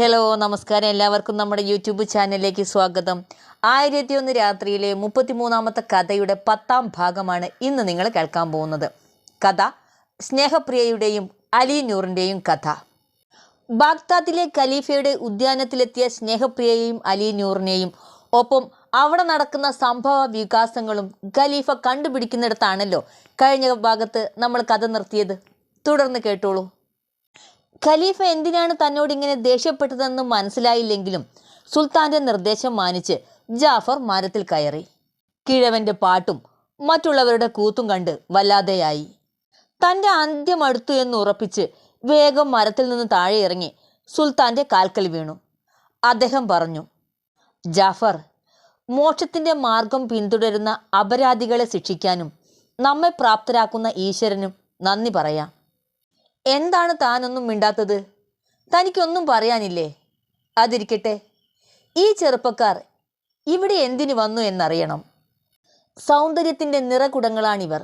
Hello നമസ്കാരം. എല്ലാവർക്കും നമ്മുടെ യൂട്യൂബ് ചാനലിലേക്ക് സ്വാഗതം. ആയിരത്തി ഒന്ന് രാത്രിയിലെ മുപ്പത്തിമൂന്നാമത്തെ കഥയുടെ പത്താം ഭാഗമാണ് ഇന്ന് നിങ്ങൾ കേൾക്കാൻ പോകുന്നത്. കഥ സ്നേഹപ്രിയയുടെയും അലി നൂറിന്റെയും കഥ. ബാഗ്ദാദിലെ ഖലീഫയുടെ ഉദ്യാനത്തിലെത്തിയ സ്നേഹപ്രിയയെയും അലി നൂറിനെയും ഒപ്പം അവിടെ നടക്കുന്ന സംഭവ വികാസങ്ങളും ഖലീഫ കണ്ടുപിടിക്കുന്നിടത്താണല്ലോ കഴിഞ്ഞ ഭാഗത്ത് നമ്മൾ കഥ നിർത്തിയത്. തുടർന്ന് കേട്ടോളൂ. ഖലീഫ എന്തിനാണ് തന്നോട് ഇങ്ങനെ ദേഷ്യപ്പെട്ടതെന്ന് മനസ്സിലായില്ലെങ്കിലും സുൽത്താന്റെ നിർദ്ദേശം മാനിച്ച് ജാഫർ മരത്തിൽ കയറി. കിഴവന്റെ പാട്ടും മറ്റുള്ളവരുടെ കൂത്തും കണ്ട് വല്ലാതെയായി. തന്റെ അന്ത്യം അടുത്തു എന്ന് ഉറപ്പിച്ച് വേഗം മരത്തിൽ നിന്ന് താഴെ ഇറങ്ങി സുൽത്താന്റെ കാൽക്കൽ വീണു. അദ്ദേഹം പറഞ്ഞു ജാഫർ മോക്ഷത്തിന്റെ മാർഗം പിന്തുടരുന്ന അപരാധികളെ ശിക്ഷിക്കാനും നമ്മെ പ്രാപ്തരാക്കുന്ന ഈശ്വരനും നന്ദി പറയാം. എന്താണ് താനൊന്നും മിണ്ടാത്തത്? തനിക്കൊന്നും പറയാനില്ലേ? അതിരിക്കട്ടെ. ഈ ചെറുപ്പക്കാർ ഇവിടെ എന്തിനു വന്നു എന്നറിയണം. സൗന്ദര്യത്തിന്റെ നിറകുടങ്ങളാണിവർ.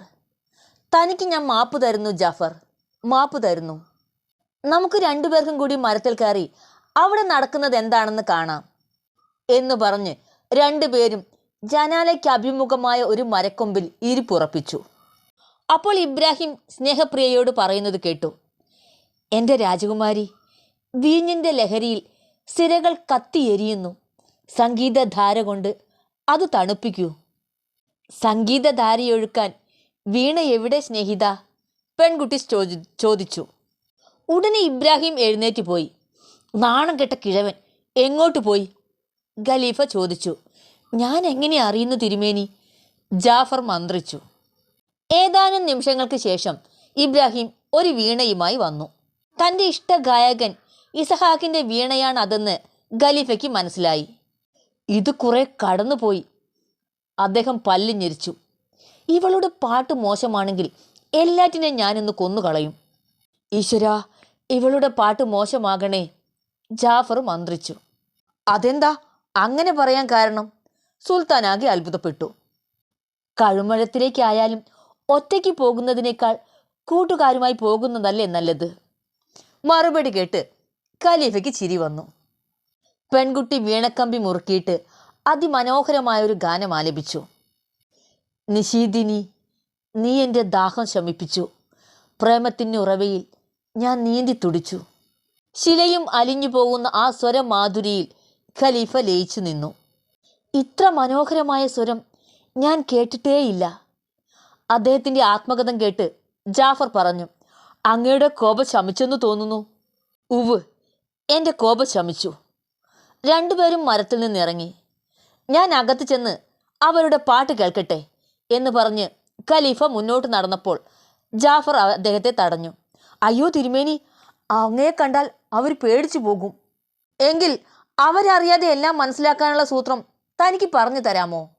തനിക്ക് ഞാൻ മാപ്പ് തരുന്നു ജാഫർ. മാപ്പ് തരുന്നു. നമുക്ക് രണ്ടുപേർക്കും കൂടി മരത്തിൽ കയറി അവിടെ നടക്കുന്നത് എന്താണെന്ന് കാണാം എന്ന് പറഞ്ഞ് രണ്ടുപേരും ജനാലയ്ക്ക് അഭിമുഖമായ ഒരു മരക്കൊമ്പിൽ ഇരിപ്പുറപ്പിച്ചു. അപ്പോൾ ഇബ്രാഹിം സ്നേഹപ്രിയയോട് പറയുന്നത് കേട്ടു. എന്റെ രാജകുമാരി വീഞ്ഞിന്റെ ലഹരിയിൽ സിരകൾ കത്തിയെരിയുന്നു സംഗീതധാര കൊണ്ട് അത് തണുപ്പിക്കൂ. സംഗീതധാരയൊഴുക്കാൻ വീണ എവിടെ സ്നേഹിത? പെൺകുട്ടി ചോദിച്ചു. ഉടനെ ഇബ്രാഹിം എഴുന്നേറ്റ് പോയി. നാണം കെട്ട കിഴവൻ എങ്ങോട്ട് പോയി? ഖലീഫ ചോദിച്ചു. ഞാൻ എങ്ങനെ അറിയുന്നു തിരുമേനി? ജാഫർ മന്ത്രിച്ചു. ഏതാനും നിമിഷങ്ങൾക്ക് ശേഷം ഇബ്രാഹിം ഒരു വീണയുമായി വന്നു. തന്റെ ഇഷ്ട ഗായകൻ ഇസഹാക്കിന്റെ വീണയാണ് അതെന്ന് ഖലീഫയ്ക്ക് മനസ്സിലായി. ഇത് കുറെ കടന്നുപോയി. അദ്ദേഹം പല്ലിഞ്ഞിരിച്ചു ഇവളുടെ പാട്ട് മോശമാണെങ്കിൽ എല്ലാറ്റിനെ ഞാനിന്ന് കൊന്നുകളയും. ഈശ്വര ഇവളുടെ പാട്ട് മോശമാകണേ ജാഫർ മന്ത്രിച്ചു. അതെന്താ? അങ്ങനെ പറയാൻ കാരണം? സുൽത്താനാകെ അത്ഭുതപ്പെട്ടു. കഴുമഴത്തിലേക്കായാലും ഒറ്റയ്ക്ക് പോകുന്നതിനേക്കാൾ കൂട്ടുകാരുമായി പോകുന്നതല്ലേ നല്ലത്? മറുപടി കേട്ട് ഖലീഫയ്ക്ക് ചിരി വന്നു. പെൺകുട്ടി വീണക്കമ്പി മുറുക്കിയിട്ട് അതിമനോഹരമായ ഒരു ഗാനം ആലപിച്ചു. നിശീദിനി നീ എന്റെ ദാഹം ശമിപ്പിച്ചു. പ്രേമത്തിന്റെ ഉറവയിൽ ഞാൻ നീന്തി തുടിച്ചു. ശിലയും അലിഞ്ഞു പോകുന്ന ആ സ്വരം മാധുരിയിൽ ഖലീഫ ലയിച്ചു നിന്നു. ഇത്ര മനോഹരമായ സ്വരം ഞാൻ കേട്ടിട്ടേയില്ല. അദ്ദേഹത്തിന്റെ ആത്മകഥം കേട്ട് ജാഫർ പറഞ്ഞു. അങ്ങയുടെ കോപം ശമിച്ചെന്ന് തോന്നുന്നു. ഉവ് എന്റെ കോപം ശമിച്ചു. രണ്ടുപേരും മരത്തിൽ നിന്ന് ഇറങ്ങി ഞാൻ അകത്ത് ചെന്ന് അവരുടെ പാട്ട് കേൾക്കട്ടെ എന്ന് പറഞ്ഞ് ഖലീഫ മുന്നോട്ട് നടന്നപ്പോൾ ജാഫർ അദ്ദേഹത്തെ തടഞ്ഞു. അയ്യോ തിരുമേനി അങ്ങയെ കണ്ടാൽ അവർ പേടിച്ചു പോകും. എങ്കിൽ അവരറിയാതെ എല്ലാം മനസ്സിലാക്കാനുള്ള സൂത്രം തനിക്ക് പറഞ്ഞു തരാമോ?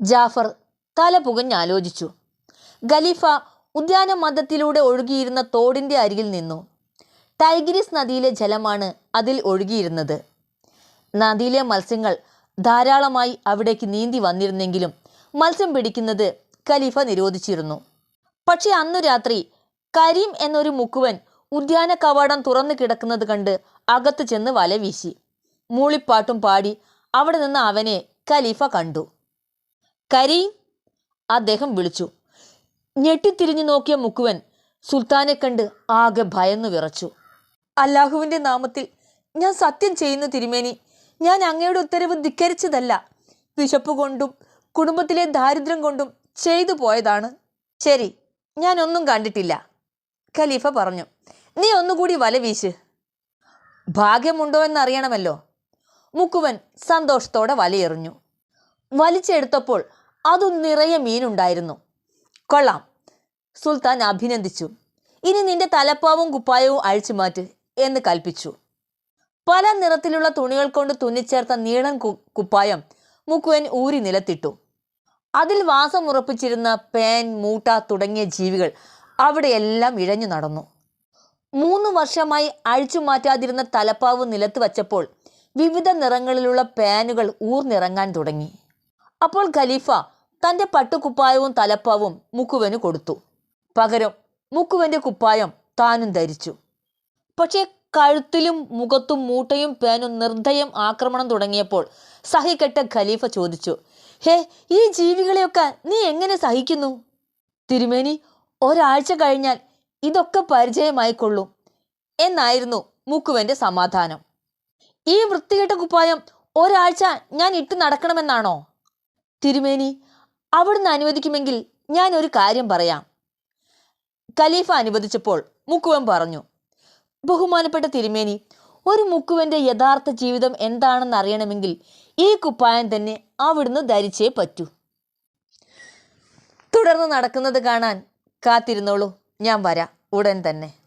ജാഫർ തല പുകഞ്ഞാലോചിച്ചു ഖലീഫ ഉദ്യാന മതത്തിലൂടെ ഒഴുകിയിരുന്ന തോടിന്റെ അരികിൽ നിന്നു. ടൈഗ്രിസ് നദിയിലെ ജലമാണ് അതിൽ ഒഴുകിയിരുന്നത്. നദിയിലെ മത്സ്യങ്ങൾ ധാരാളമായി അവിടേക്ക് നീന്തി വന്നിരുന്നെങ്കിലും മത്സ്യം പിടിക്കുന്നത് ഖലീഫ നിരോധിച്ചിരുന്നു. പക്ഷേ അന്നു രാത്രി കരീം എന്നൊരു മുക്കുവൻ ഉദ്യാന കവാടം തുറന്നു കിടക്കുന്നത് കണ്ട് അകത്ത് ചെന്ന് വല വീശി. മൂളിപ്പാട്ടും പാടി അവിടെ നിന്ന് അവനെ ഖലീഫ കണ്ടു. കരീം അദ്ദേഹം വിളിച്ചു. ഞെട്ടിത്തിരിഞ്ഞു നോക്കിയ മുക്കുവൻ സുൽത്താനെ കണ്ട് ആകെ ഭയന്നു വിറച്ചു. അല്ലാഹുവിന്റെ നാമത്തിൽ ഞാൻ സത്യം ചെയ്യുന്ന തിരുമേനി ഞാൻ അങ്ങയുടെ ഉത്തരവ് ധിക്കരിച്ചതല്ല. വിശപ്പ് കൊണ്ടും കുടുംബത്തിലെ ദാരിദ്ര്യം കൊണ്ടും ചെയ്തു പോയതാണ്. ശരി ഞാൻ ഒന്നും കണ്ടിട്ടില്ല. ഖലീഫ പറഞ്ഞു നീ ഒന്നുകൂടി വല വീശ്. ഭാഗ്യമുണ്ടോ എന്നറിയണമല്ലോ. മുക്കുവൻ സന്തോഷത്തോടെ വലയെറിഞ്ഞു. വലിച്ചെടുത്തപ്പോൾ അതു നിറയെ മീനുണ്ടായിരുന്നു. കൊള്ളാം. സുൽത്താൻ അഭിനന്ദിച്ചു. ഇനി നിന്റെ തലപ്പാവും കുപ്പായവും അഴിച്ചു മാറ്റ് എന്ന് കൽപ്പിച്ചു. പല നിറത്തിലുള്ള തുണികൾ കൊണ്ട് തുന്നിച്ചേർത്ത നീളൻ കുപ്പായം മുക്കുവൻ ഊരി നിലത്തിട്ടു. അതിൽ വാസം ഉറപ്പിച്ചിരുന്ന പേൻ മൂട്ട തുടങ്ങിയ ജീവികൾ അവിടെയെല്ലാം ഇഴഞ്ഞു നടന്നു. മൂന്ന് വർഷമായി അഴിച്ചു മാറ്റാതിരുന്ന തലപ്പാവ് നിലത്ത് വച്ചപ്പോൾ വിവിധ നിറങ്ങളിലുള്ള പാനുകൾ ഊർന്നിറങ്ങാൻ തുടങ്ങി. അപ്പോൾ ഖലീഫ തന്റെ പട്ടുകുപ്പായവും തലപ്പാവും മുക്കുവന് കൊടുത്തു. പകരം മുക്കുവന്റെ കുപ്പായം താനും ധരിച്ചു. പക്ഷേ കഴുത്തിലും മുഖത്തും മൂട്ടയും പേനും നിർദ്ദയം ആക്രമണം തുടങ്ങിയപ്പോൾ സഹിക്കെട്ട ഖലീഫ ചോദിച്ചു ഹേ ഈ ജീവികളെയൊക്കെ നീ എങ്ങനെ സഹിക്കുന്നു? തിരുമേനി ഒരാഴ്ച കഴിഞ്ഞാൽ ഇതൊക്കെ പരിചയമായിക്കൊള്ളും എന്നായിരുന്നു മുക്കുവന്റെ സമാധാനം. ഈ വൃത്തികെട്ട കുപ്പായം ഒരാഴ്ച ഞാൻ ഇട്ട് നടക്കണമെന്നാണോ? തിരുമേനി അവിടുന്ന് അനുവദിക്കുമെങ്കിൽ ഞാൻ ഒരു കാര്യം പറയാം. ഖലീഫ അനുവദിച്ചപ്പോൾ മുക്കുവൻ പറഞ്ഞു ബഹുമാനപ്പെട്ട തിരുമേനി ഒരു മുക്കുവന്റെ യഥാർത്ഥ ജീവിതം എന്താണെന്ന് അറിയണമെങ്കിൽ ഈ കുപ്പായം തന്നെ അവിടുന്ന് ധരിച്ചേ പറ്റൂ. തുടർന്ന് നടക്കുന്നത് കാണാൻ കാത്തിരുന്നോളൂ. ഞാൻ വരാം. ഉടൻ തന്നെ.